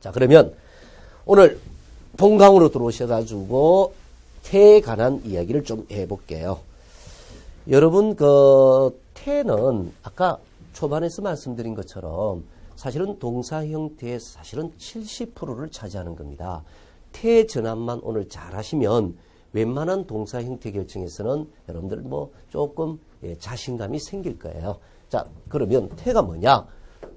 자, 그러면 오늘 본강으로 들어오셔가지고 태에 관한 이야기를 좀 해볼게요. 여러분, 그, 태는 아까 초반에서 말씀드린 것처럼 사실은 동사 형태의 사실은 70%를 차지하는 겁니다. 태 전환만 오늘 잘 하시면 웬만한 동사 형태 결정에서는 여러분들 뭐 조금 예, 자신감이 생길 거예요. 자, 그러면 태가 뭐냐?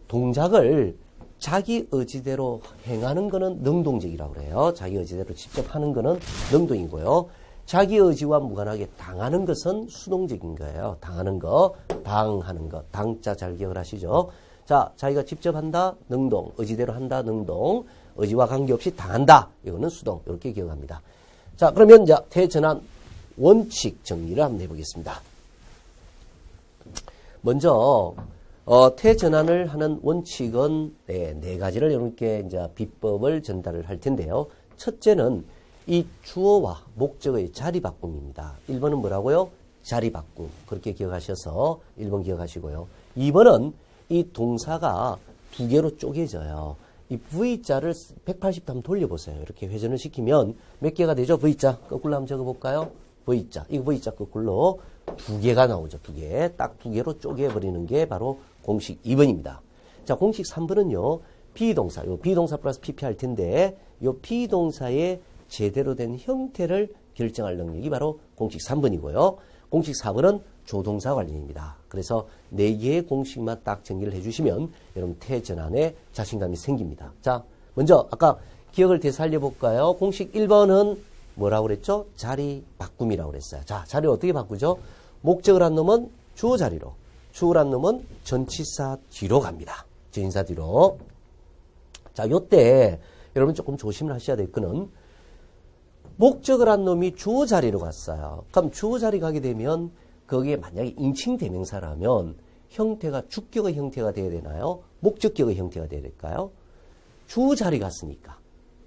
동작을 자기 의지대로 행하는 거는 능동적이라고 그래요. 자기 의지대로 직접 하는 거는 능동이고요. 자기 의지와 무관하게 당하는 것은 수동적인 거예요. 당하는 거, 당하는 거. 당자 잘 기억을 하시죠? 자, 자기가 직접 한다, 능동. 의지대로 한다, 능동. 의지와 관계없이 당한다. 이거는 수동. 이렇게 기억합니다. 자, 그러면 이제 대전환 원칙 정리를 한번 해보겠습니다. 먼저 어, 태전환을 하는 원칙은 네, 네 가지를 이렇게 이제 비법을 전달을 할 텐데요. 첫째는 이 주어와 목적의 자리 바꿈입니다. 1번은 뭐라고요? 자리 바꿈. 그렇게 기억하셔서 1번 기억하시고요. 2번은 이 동사가 두 개로 쪼개져요. 이 V자를 180도 한번 돌려보세요. 이렇게 회전을 시키면 몇 개가 되죠? V자. 거꾸로 한번 적어볼까요? V자. 이거 V자 거꾸로 두 개가 나오죠. 두 개. 딱 두 개로 쪼개버리는 게 바로 공식 2번입니다. 자, 공식 3번은요. 비동사. 요 비동사 플러스 PP 할 텐데 요 비동사의 제대로 된 형태를 결정할 능력이 바로 공식 3번이고요. 공식 4번은 조동사 관련입니다. 그래서 4개의 공식만 딱 정리를 해주시면 여러분 태전환에 자신감이 생깁니다. 자, 먼저 아까 기억을 되살려 볼까요? 공식 1번은 뭐라고 그랬죠? 자리 바꿈이라고 그랬어요. 자, 자리 어떻게 바꾸죠? 목적을 한 놈은 주어 자리로, 주어를 한 놈은 전치사 뒤로 갑니다. 전치사 뒤로. 자, 요때 여러분 조금 조심을 하셔야 될 거는 목적을 한 놈이 주어 자리로 갔어요. 그럼 주어 자리 가게 되면 거기에 만약에 인칭 대명사라면 형태가 주격의 형태가 돼야 되나요? 목적격의 형태가 돼야 될까요? 주어 자리 갔으니까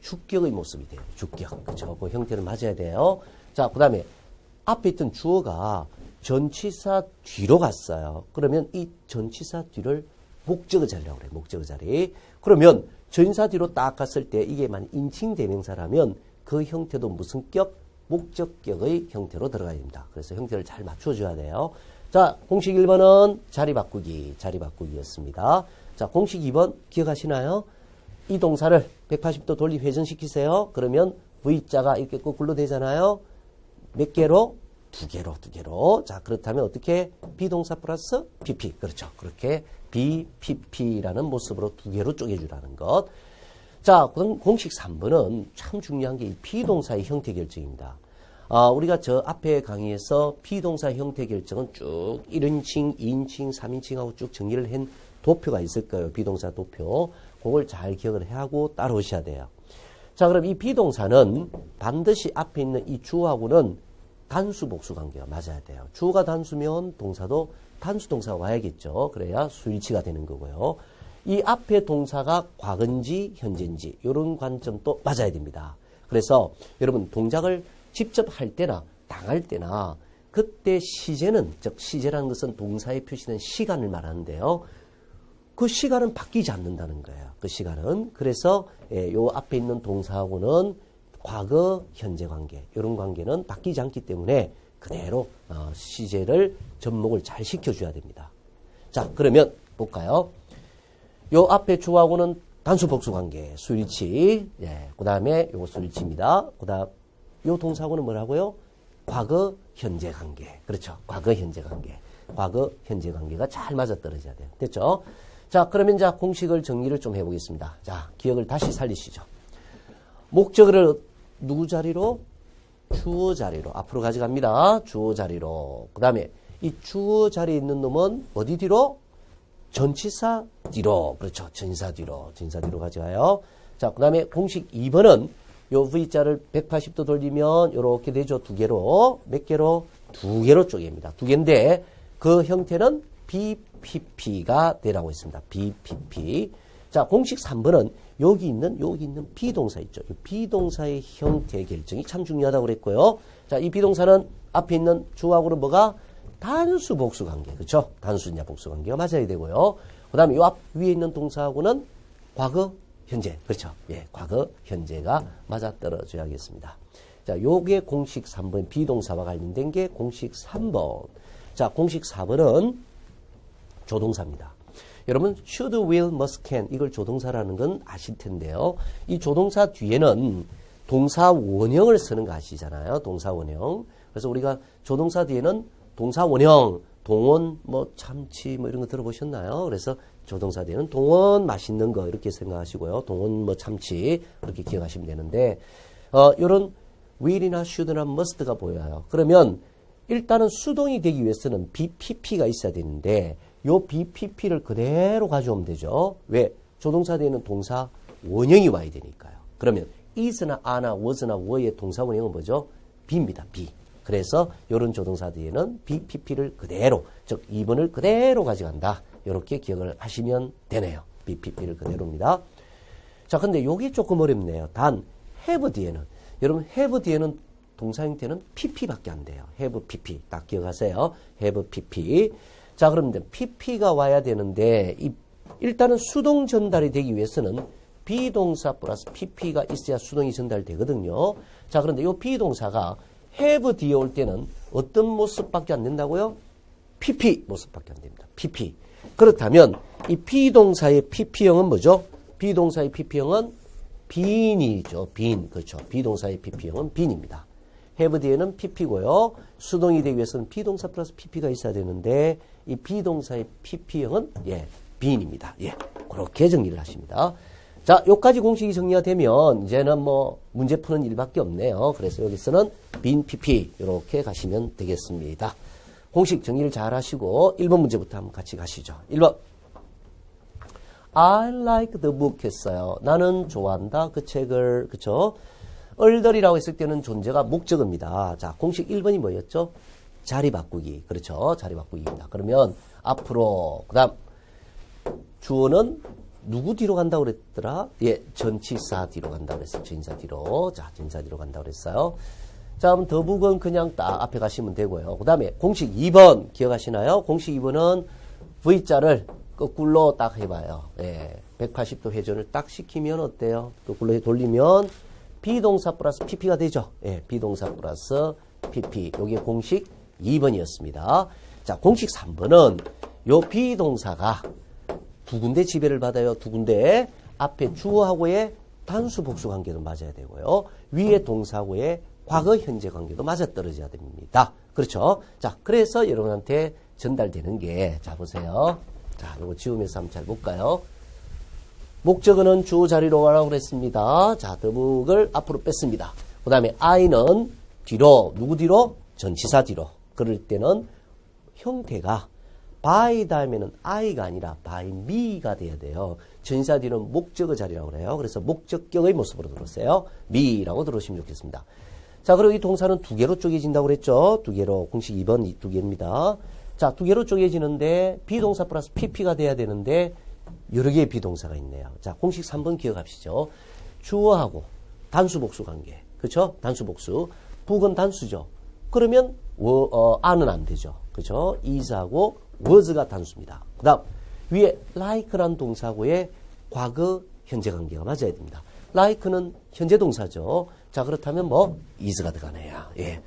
주격의 모습이 돼요. 주격. 그죠? 그 형태를 맞아야 돼요. 자, 그 다음에 앞에 있던 주어가 전치사 뒤로 갔어요. 그러면 이 전치사 뒤를 목적의 자리라고 그래요. 목적의 자리. 그러면 전사 뒤로 딱 갔을 때 이게 만 인칭 대명사라면 그 형태도 무슨 격? 목적격의 형태로 들어가야 됩니다. 그래서 형태를 잘 맞춰줘야 돼요. 자, 공식 1번은 자리 바꾸기, 자리 바꾸기였습니다. 자, 공식 2번 기억하시나요? 이 동사를 180도 돌리 회전시키세요. 그러면 V자가 이렇게 거꾸로 되잖아요. 몇 개로? 두 개로, 두 개로. 자, 그렇다면 어떻게? 비동사 플러스 PP. 그렇죠. 그렇게 BPP라는 모습으로 두 개로 쪼개주라는 것. 자, 그럼 공식 3번은 참 중요한 게 이 비동사의 형태 결정입니다. 아, 우리가 저 앞에 강의에서 비동사 형태 결정은 쭉 1인칭, 2인칭, 3인칭하고 쭉 정리를 한 도표가 있을 거예요. 비동사 도표. 그걸 잘 기억을 하고 따라오셔야 돼요. 자, 그럼 이 비동사는 반드시 앞에 있는 이 주어하고는 단수 복수 관계가 맞아야 돼요. 주어가 단수면 동사도 단수 동사가 와야겠죠. 그래야 수일치가 되는 거고요. 이 앞에 동사가 과거인지 현재인지 이런 관점도 맞아야 됩니다. 그래서 여러분 동작을 직접 할 때나 당할 때나 그때 시제는 즉 시제라는 것은 동사에 표시된 시간을 말하는데요. 그 시간은 바뀌지 않는다는 거예요. 그 시간은 그래서 예, 요 앞에 있는 동사하고는 과거 현재 관계 이런 관계는 바뀌지 않기 때문에 그대로 어, 시제를 접목을 잘 시켜줘야 됩니다. 자 그러면 볼까요? 요 앞에 주하고는 단수 복수 관계 수일치 예, 그 다음에 요거 수일치입니다. 그 다음 요 동사하고는 뭐라고요? 과거 현재 관계 그렇죠. 과거 현재 관계 과거 현재 관계가 잘 맞아떨어져야 돼요. 됐죠? 자 그러면 자 공식을 정리를 좀 해보겠습니다. 자 기억을 다시 살리시죠. 목적을 누구 자리로? 주어 자리로 앞으로 가져갑니다. 주어 자리로 그 다음에 이 주어 자리에 있는 놈은 어디 뒤로? 전치사 뒤로 그렇죠. 전사 뒤로 전사 뒤로 가져가요. 자, 그 다음에 공식 2번은 요 V자를 180도 돌리면 이렇게 되죠. 두 개로 몇 개로? 두 개로 쪼개입니다. 두 개인데 그 형태는 BPP가 되라고 했습니다. BPP. 자, 공식 3번은 여기 있는 여기 있는 비동사 있죠. 이 비동사의 형태 결정이 참 중요하다고 그랬고요. 자, 이 비동사는 앞에 있는 주하고는 뭐가 단수 복수 관계. 그렇죠? 단수냐 복수 관계가 맞아야 되고요. 그다음에 요앞 위에 있는 동사하고는 과거 현재. 그렇죠. 예, 과거, 현재가 맞아떨어져야겠습니다. 자, 요게 공식 3번 비동사와 관련된 게 공식 3번. 자, 공식 4번은 조동사입니다. 여러분 should, will, must, can 이걸 조동사라는 건 아실 텐데요. 이 조동사 뒤에는 동사 원형을 쓰는 거 아시잖아요. 동사 원형. 그래서 우리가 조동사 뒤에는 동사 원형, 동원, 뭐 참치 뭐 이런 거 들어보셨나요? 그래서 조동사 뒤에는 동원 맛있는 거 이렇게 생각하시고요. 동원 뭐 참치 이렇게 기억하시면 되는데 어 요런 will이나 should나 must가 보여요. 그러면 일단은 수동이 되기 위해서는 BPP가 있어야 되는데 요 BPP를 그대로 가져오면 되죠. 왜? 조동사 뒤에는 동사 원형이 와야 되니까요. 그러면 is나 a나 was나 were의 동사 원형은 뭐죠? B입니다. B. 그래서 이런 조동사 뒤에는 BPP를 그대로, 즉 2번을 그대로 가져간다. 이렇게 기억을 하시면 되네요. BPP를 그대로입니다. 자, 근데 요게 조금 어렵네요. 단 have 뒤에는 여러분 have 뒤에는 동사 형태는 pp밖에 안 돼요. have pp 딱 기억하세요. have pp. 자, 그럼 이제 pp가 와야 되는데 이 일단은 수동 전달이 되기 위해서는 비동사 플러스 pp가 있어야 수동이 전달되거든요. 자, 그런데 이 비동사가 have 뒤에 올 때는 어떤 모습밖에 안 된다고요? pp 모습밖에 안 됩니다. pp. 그렇다면 이 비동사의 pp형은 뭐죠? 비동사의 pp형은 빈이죠. 빈. 그렇죠. 비동사의 pp형은 빈입니다. Have 뒤에는 pp고요. 수동이 되기 위해서는 비동사 플러스 pp가 있어야 되는데 이 비동사의 pp형은 예, 빈입니다. 예. 그렇게 정리를 하십니다. 자, 요까지 공식이 정리가 되면 이제는 뭐 문제 푸는 일밖에 없네요. 그래서 여기서는 빈 pp 이렇게 가시면 되겠습니다. 공식 정리를 잘 하시고 1번 문제부터 한번 같이 가시죠. 1번. I like the book 했어요. 나는 좋아한다. 그 책을. 그쵸? 얼덜이라고 했을 때는 존재가 목적어입니다. 자, 공식 1번이 뭐였죠? 자리 바꾸기. 그렇죠? 자리 바꾸기입니다. 그러면 앞으로 그 다음 주어는 누구 뒤로 간다고 그랬더라? 예, 전치사 뒤로 간다고 그랬어요. 전사 뒤로. 자, 전사 뒤로 간다고 그랬어요. 자, 그럼 더북은 그냥 딱 앞에 가시면 되고요. 그 다음에 공식 2번 기억하시나요? 공식 2번은 V자를 거꾸로 딱 해봐요. 예, 180도 회전을 딱 시키면 어때요? 거꾸로 돌리면 비동사 플러스 PP가 되죠. 예, 비동사 플러스 PP. 요게 공식 2번이었습니다. 자, 공식 3번은 요 비동사가 두 군데 지배를 받아요. 두 군데. 앞에 주어하고의 단수 복수 관계도 맞아야 되고요. 위에 동사하고의 과거 현재 관계도 맞아 떨어져야 됩니다. 그렇죠? 자, 그래서 여러분한테 전달되는 게, 자, 보세요. 자, 요거 지우면서 한번 잘 볼까요? 목적어는 주 자리로 가라고 그랬습니다. 자, 더북을 앞으로 뺐습니다. 그 다음에 I는 뒤로, 누구 뒤로? 전치사 뒤로. 그럴 때는 형태가 by 다음에는 I가 아니라 by me가 돼야 돼요. 전치사 뒤는 목적어 자리라고 그래요. 그래서 목적격의 모습으로 들었어요. me라고 들으시면 좋겠습니다. 자, 그리고 이 동사는 두 개로 쪼개진다고 그랬죠? 두 개로, 공식 2번 두 개입니다. 자, 두 개로 쪼개지는데 비동사 플러스 pp가 돼야 되는데 여러 개의 비동사가 있네요. 자, 공식 3번 기억합시죠. 주어하고 단수 복수 관계. 그렇죠? 단수 복수. 북은 단수죠. 그러면 워, 어, 아는 안 되죠. 그렇죠? is하고 was가 단수입니다. 그다음 위에 like란 동사고의 과거 현재 관계가 맞아야 됩니다. like는 현재 동사죠. 자, 그렇다면 뭐 is가 들어가네요. 예.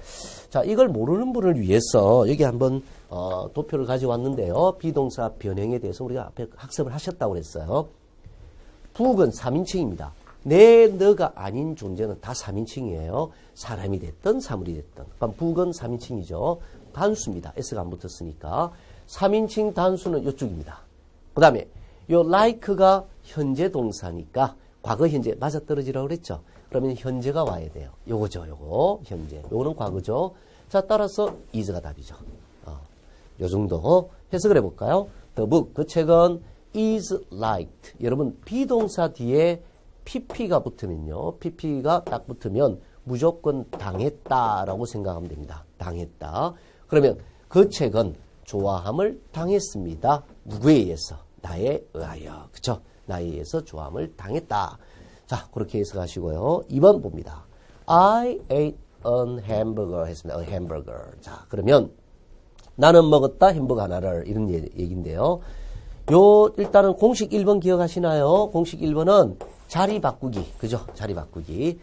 자, 이걸 모르는 분을 위해서 여기 한번 어, 도표를 가져왔는데요. 비동사 변형에 대해서 우리가 앞에 학습을 하셨다고 그랬어요. 북은 3인칭입니다. 내, 너가 아닌 존재는 다 3인칭이에요. 사람이 됐든 사물이 됐든. 그럼 북은 3인칭이죠. 단수입니다. S가 안 붙었으니까. 3인칭 단수는 이쪽입니다. 그 다음에 요 like가 현재 동사니까 과거 현재 맞아떨어지라고 그랬죠. 그러면 현재가 와야 돼요. 요거죠, 요거. 현재. 요거는 과거죠. 자, 따라서 is가 답이죠. 어, 요 정도 해석을 해볼까요? The book, 그 책은 is liked. 여러분, 비동사 뒤에 pp가 붙으면요. pp가 딱 붙으면 무조건 당했다라고 생각하면 됩니다. 당했다. 그러면 그 책은 좋아함을 당했습니다. 누구에 의해서? 나에 의하여. 그쵸? 나에 의해서 좋아함을 당했다. 자, 그렇게 해석하시고요. 2번 봅니다. I ate an hamburger 했습니다. A hamburger. 자, 그러면 나는 먹었다 햄버거 하나를 이런 얘기인데요. 요 일단은 공식 1번 기억하시나요? 공식 1번은 자리 바꾸기. 그죠? 자리 바꾸기.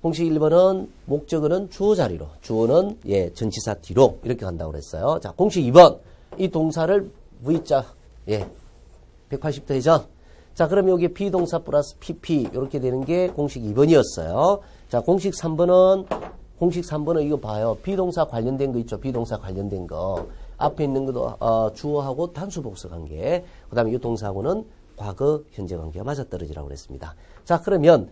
공식 1번은 목적어는 주어 자리로, 주어는 예, 전치사 뒤로 이렇게 간다고 그랬어요. 자, 공식 2번. 이 동사를 V자 예. 180도 회전. 자, 그럼 여기 비동사 플러스 PP 이렇게 되는 게 공식 2번이었어요. 자, 공식 3번은 공식 3번은 이거 봐요. 비동사 관련된 거 있죠. 비동사 관련된 거. 앞에 있는 것도 어, 주어하고 단수 복수 관계. 그 다음에 이 동사하고는 과거 현재 관계가 맞아떨어지라고 그랬습니다. 자, 그러면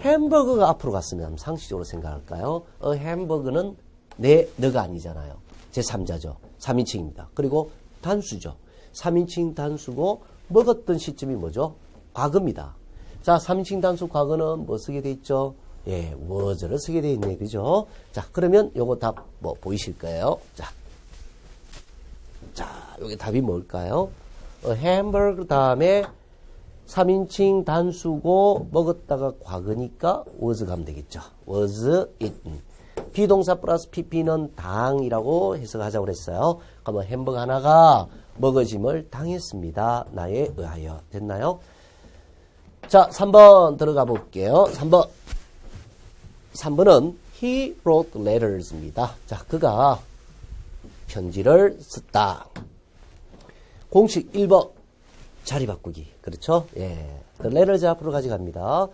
햄버거가 앞으로 갔으면 상식적으로 생각할까요? 어, 햄버거는 내, 너가 아니잖아요. 제3자죠. 3인칭입니다. 그리고 단수죠. 3인칭 단수고 먹었던 시점이 뭐죠? 과거입니다. 자, 3인칭 단수 과거는 뭐 쓰게 돼 있죠? 예, was를 쓰게 돼 있네. 그죠? 자, 그러면 요거 답 뭐 보이실 거예요. 자. 자, 여기 답이 뭘까요? 어, 햄버거 다음에 3인칭 단수고 먹었다가 과거니까 was 가면 되겠죠. was eaten. 비동사 플러스 pp는 당이라고 해석하자고 그랬어요. 그러면 햄버거 하나가 먹어짐을 당했습니다. 나에 의하여. 됐나요? 자, 3번 들어가 볼게요. 3번. 3번은 he wrote letters입니다. 자, 그가 편지를 썼다. 공식 1번. 자리 바꾸기. 그렇죠? 예. The letters 앞으로 가져갑니다.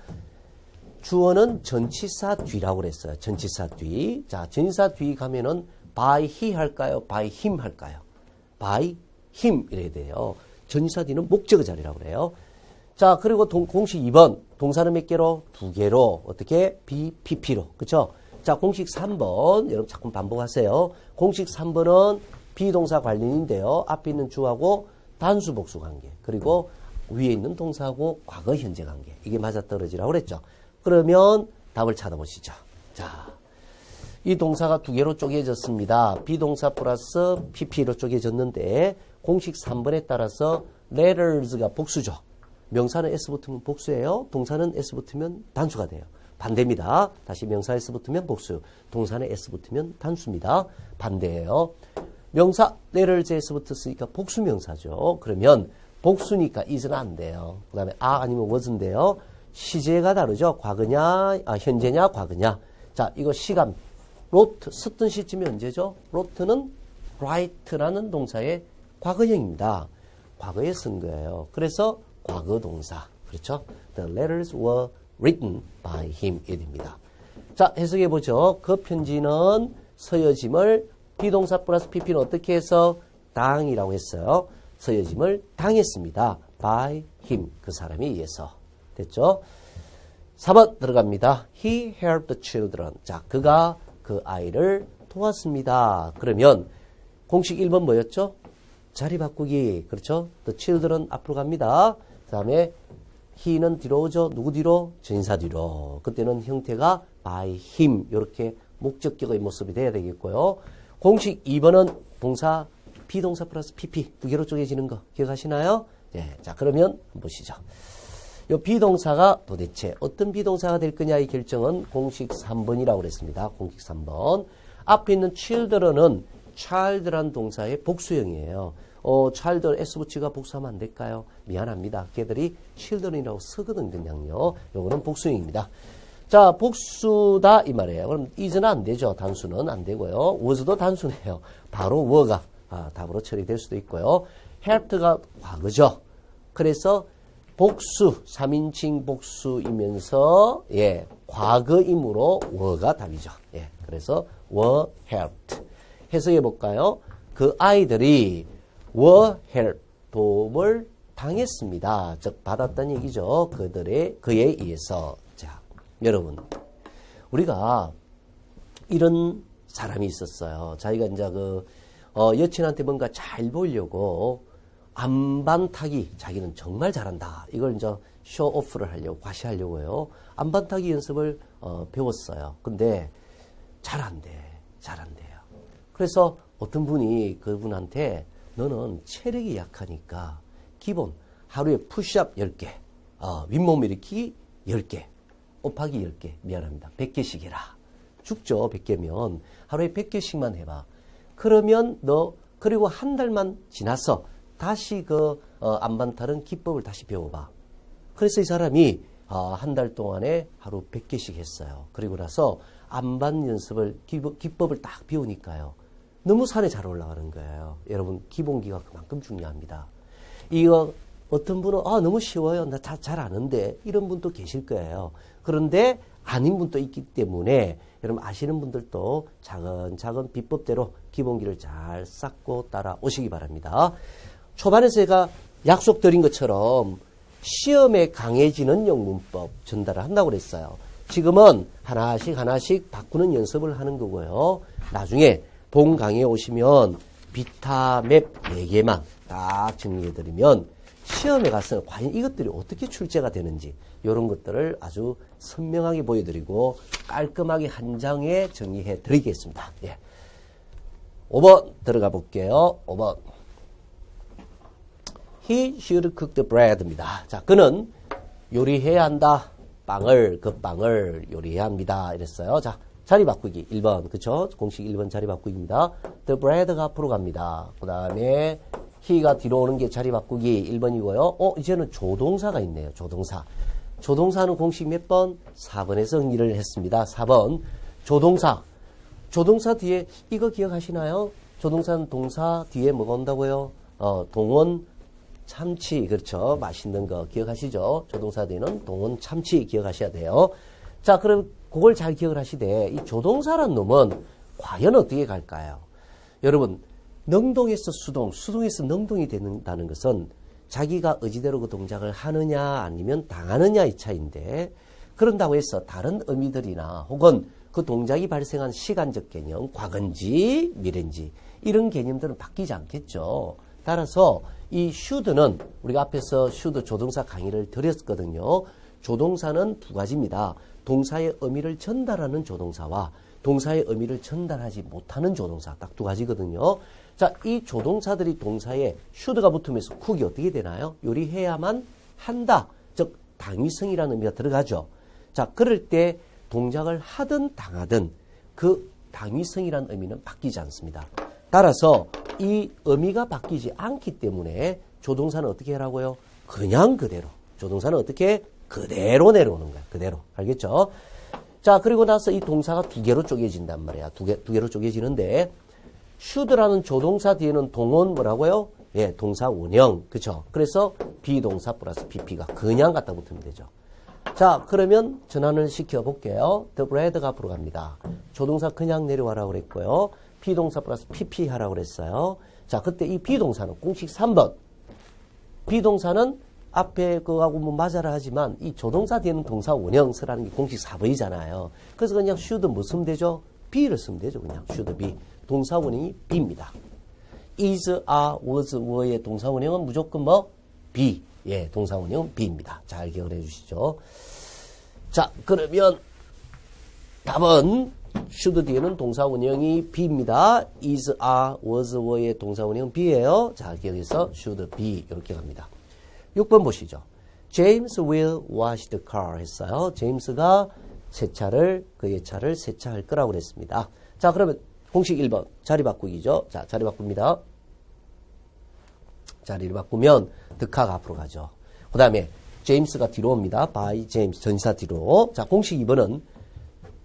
주어는 전치사 뒤라고 그랬어요. 전치사 뒤. 자, 전치사 뒤 가면은 by he 할까요? by him 할까요? by him 이래야 돼요. 전치사 뒤는 목적어 자리라고 그래요. 자, 그리고 동, 공식 2번. 동사는 몇 개로? 두 개로. 어떻게? BPP로. 그쵸? 자, 공식 3번. 여러분 자꾸 반복하세요. 공식 3번은 비동사 관련인데요. 앞에 있는 주하고 단수 복수 관계. 그리고 위에 있는 동사하고 과거 현재 관계. 이게 맞아떨어지라고 그랬죠. 그러면 답을 찾아보시죠. 자. 이 동사가 두 개로 쪼개졌습니다. 비동사 플러스 PP로 쪼개졌는데 공식 3번에 따라서 letters가 복수죠. 명사는 S 붙으면 복수예요. 동사는 S 붙으면 단수가 돼요. 반대입니다. 다시 명사 S 붙으면 복수. 동사는 S 붙으면 단수입니다. 반대예요. 명사 letters에 S 붙었으니까 복수 명사죠. 그러면 복수니까 is는 안 돼요. 그 다음에 아 아니면 was인데요. 시제가 다르죠. 과거냐, 아, 현재냐, 과거냐. 자, 이거 시간. 로트, 썼던 시점이 언제죠? 로트는 write라는 동사의 과거형입니다. 과거에 쓴 거예요. 그래서 과거 동사. 그렇죠? The letters were written by him. 이 됩니다. 자, 해석해 보죠. 그 편지는 서여짐을 비동사 플러스 pp는 어떻게 해서 당이라고 했어요. 서여짐을 당했습니다. by him. 그 사람에 의해서. 됐죠? 4번 들어갑니다. He helped the children. 자, 그가 그 아이를 도왔습니다. 그러면 공식 1번 뭐였죠? 자리 바꾸기. 그렇죠? The children 앞으로 갑니다. 그 다음에 he는 뒤로 오죠. 누구 뒤로? 전사 뒤로. 그때는 형태가 by him. 이렇게 목적격의 모습이 돼야 되겠고요. 공식 2번은 동사 비동사 플러스 pp 두 개로 쪼개지는 거 기억하시나요? 예. 자, 그러면 한번 보시죠. 이 비동사가 도대체 어떤 비동사가 될 거냐의 결정은 공식 3번이라고 그랬습니다. 공식 3번. 앞에 있는 children은 child란 동사의 복수형이에요. 어, child s 붙이가 복수하면 안 될까요? 미안합니다. 걔들이 children이라고 쓰거든 그냥요. 요거는 복수형입니다. 자, 복수다 이 말이에요. 그럼 is는 안 되죠. 단수는 안 되고요. was도 단수네요. 바로 were가 아, 답으로 처리될 수도 있고요. helped가 과거죠. 그래서 복수, 3인칭 복수이면서, 예, 과거이므로 were가 답이죠. 예, 그래서 were helped. 해석해 볼까요? 그 아이들이 were helped. 도움을 당했습니다. 즉, 받았다는 얘기죠. 그들의, 그에 의해서. 자, 여러분. 우리가 이런 사람이 있었어요. 자기가 이제 그, 어, 여친한테 뭔가 잘 보이려고 안반타기 자기는 정말 잘한다. 이걸 이제 쇼오프를 하려고 과시하려고요. 안반타기 연습을 어, 배웠어요. 근데 잘 안 돼. 잘 안 돼요. 그래서 어떤 분이 그분한테 너는 체력이 약하니까 기본 하루에 푸시업 10개, 어, 윗몸 일으키기 10개, 곱하기 10개, 미안합니다. 100개씩 해라. 죽죠, 100개면. 하루에 100개씩만 해봐. 그러면 너, 그리고 한 달만 지나서 다시 그 어, 안반타는 기법을 다시 배워봐. 그래서 이 사람이 아, 한달 동안에 하루 100개씩 했어요. 그리고 나서 안반 연습을 기법, 기법을 딱 배우니까요. 너무 산에 잘 올라가는 거예요. 여러분 기본기가 그만큼 중요합니다. 이거 어떤 분은 아 너무 쉬워요. 나 잘 아는데 이런 분도 계실 거예요. 그런데 아닌 분도 있기 때문에 여러분 아시는 분들도 차근차근 비법대로 기본기를 잘 쌓고 따라오시기 바랍니다. 초반에 제가 약속드린 것처럼 시험에 강해지는 영문법 전달을 한다고 그랬어요. 지금은 하나씩 하나씩 바꾸는 연습을 하는 거고요. 나중에 본 강의에 오시면 비타맵 4개만 딱 정리해드리면 시험에 가서 과연 이것들이 어떻게 출제가 되는지 이런 것들을 아주 선명하게 보여드리고 깔끔하게 한 장에 정리해 드리겠습니다. 예. 5번 들어가 볼게요. 5번. He should cook the bread입니다. 자, 그는 요리해야 한다. 빵을, 그 빵을 요리해야 합니다. 이랬어요. 자, 자리 바꾸기 1번. 그쵸? 공식 1번 자리 바꾸기입니다. The bread가 앞으로 갑니다. 그 다음에 he가 뒤로 오는 게 자리 바꾸기 1번이고요. 어, 이제는 조동사가 있네요. 조동사. 조동사는 공식 몇 번? 4번에서 정리를 했습니다. 4번. 조동사. 조동사 뒤에 이거 기억하시나요? 조동사는 동사 뒤에 뭐가 온다고요? 어, 동원, 참치. 그렇죠. 맛있는 거 기억하시죠? 조동사 뒤에는 동원, 참치 기억하셔야 돼요. 자, 그럼 그걸 잘 기억을 하시되 이 조동사란 놈은 과연 어떻게 갈까요? 여러분, 능동에서 수동, 수동에서 능동이 된다는 것은 자기가 의지대로 그 동작을 하느냐 아니면 당하느냐 의 차이인데 그런다고 해서 다른 의미들이나 혹은 그 동작이 발생한 시간적 개념, 과거인지 미래인지 이런 개념들은 바뀌지 않겠죠. 따라서 이 should는 우리가 앞에서 should 조동사 강의를 드렸거든요. 조동사는 두 가지입니다. 동사의 의미를 전달하는 조동사와 동사의 의미를 전달하지 못하는 조동사 딱 두 가지거든요. 자, 이 조동사들이 동사에 should가 붙으면서 쿡이 어떻게 되나요? 요리해야만 한다. 즉 당위성이라는 의미가 들어가죠. 자, 그럴 때 동작을 하든 당하든 그 당위성이라는 의미는 바뀌지 않습니다. 따라서 이 의미가 바뀌지 않기 때문에 조동사는 어떻게 하라고요? 그냥 그대로. 조동사는 어떻게 그대로 내려오는 거야. 그대로. 알겠죠? 자, 그리고 나서 이 동사가 두 개로 쪼개진단 말이야. 두 개, 두 개로 쪼개지는데, should라는 조동사 뒤에는 동원 뭐라고요? 예, 동사 원형. 그쵸? 그래서 비동사 플러스 pp가 그냥 갖다 붙으면 되죠. 자, 그러면 전환을 시켜 볼게요. the bread가 앞으로 갑니다. 조동사 그냥 내려와라고 그랬고요. 비동사 플러스 pp 하라고 그랬어요. 자, 그때 이 비동사는 공식 3번. 비동사는 앞에 그거하고 뭐 맞아라 하지만 이 조동사 뒤에는 동사 원형 쓰라는 게 공식 4번이잖아요. 그래서 그냥 should 뭐 쓰면 되죠? be를 쓰면 되죠. 그냥 should be. 동사 원형이 be입니다. is, are, was, were의 동사 원형은 무조건 뭐? be. 예, 동사 원형은 be입니다. 잘 기억을 해 주시죠. 자, 그러면 답은 should 뒤에는 동사 원형이 be입니다. is, are, was, were의 동사 원형은 be예요. 자, 기억해서 should be 이렇게 갑니다. 6번 보시죠. James will wash the car 했어요. 제임스가 세차를 그의 차를 세차할 거라고 그랬습니다. 자, 그러면 공식 1번 자리 바꾸기죠. 자, 자리 바꿉니다. 자리를 바꾸면 득하가 앞으로 가죠. 그 다음에 제임스가 뒤로 옵니다. by 제임스 전사 뒤로. 자, 공식 2번은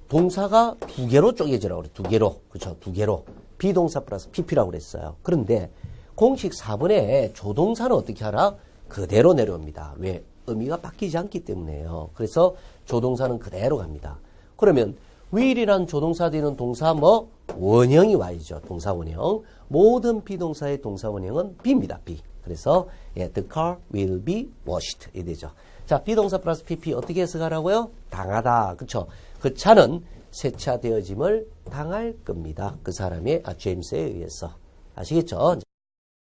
동사가 두 개로 쪼개지라고 그래. 두 개로. 그렇죠. 두 개로. 비동사 플러스 pp라고 그랬어요. 그런데 공식 4번에 조동사는 어떻게 하라? 그대로 내려옵니다. 왜? 의미가 바뀌지 않기 때문에요. 그래서 조동사는 그대로 갑니다. 그러면 will이란 조동사 뒤는 동사 뭐 원형이 와야죠. 동사 원형. 모든 비동사의 동사 원형은 be입니다. be. 그래서 예, the car will be washed 이 되죠. 자, 비동사 플러스 pp 어떻게 해서 가라고요? 당하다. 그쵸? 그 차는 세차되어짐을 당할 겁니다. 그 사람의 아, 제임스에 의해서. 아시겠죠?